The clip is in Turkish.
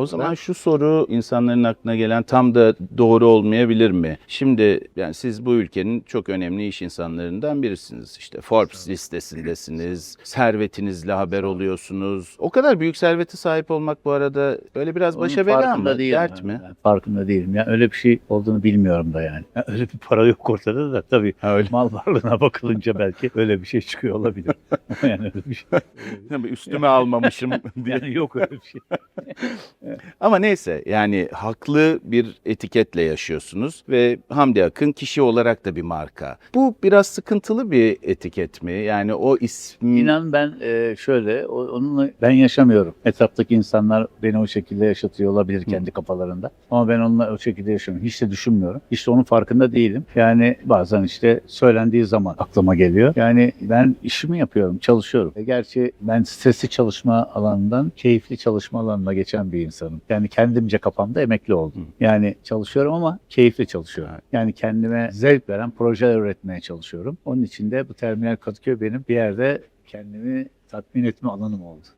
O zaman şu soru insanların aklına gelen tam da doğru olmayabilir mi? Şimdi yani siz bu ülkenin çok önemli iş insanlarından birisiniz. İşte Forbes listesindesiniz. Servetinizle haber oluyorsunuz. O kadar büyük servete sahip olmak bu arada öyle biraz Onun başa bela farkında mı? değilim Dert mi? Ben farkında değilim. Yani öyle bir şey olduğunu bilmiyorum da yani. Yani öyle bir para yok ortada da tabii. Ha, öyle. Mal varlığına bakılınca belki öyle bir şey çıkıyor olabilir. Ama yani öyle bir şey. Üstüme almamışım diye. Yani yok öyle bir şey. Ama neyse yani haklı bir etiketle yaşıyorsunuz ve Hamdi Akın kişi olarak da bir marka. Bu biraz sıkıntılı bir etiket mi? Yani o ismi... İnan ben e, şöyle o- onunla ben yaşamıyorum. Etraftaki insanlar beni o şekilde yaşatıyor olabilir kendi kafalarında. Ama ben onunla o şekilde yaşamıyorum. Hiç de düşünmüyorum. Hiç de onun farkında değilim. Yani bazen işte söylendiği zaman aklıma geliyor. Yani ben işimi yapıyorum, çalışıyorum. E, gerçi ben stresli çalışma alanından keyifli çalışma alanına geçen bir insanım. Yani kendimce kafamda emekli oldum. Yani çalışıyorum ama keyifli çalışıyorum. Evet. Yani kendime zevk veren projeler üretmeye çalışıyorum. Onun için de bu Terminal Kadıköy benim bir yerde kendimi tatmin etme alanım oldu.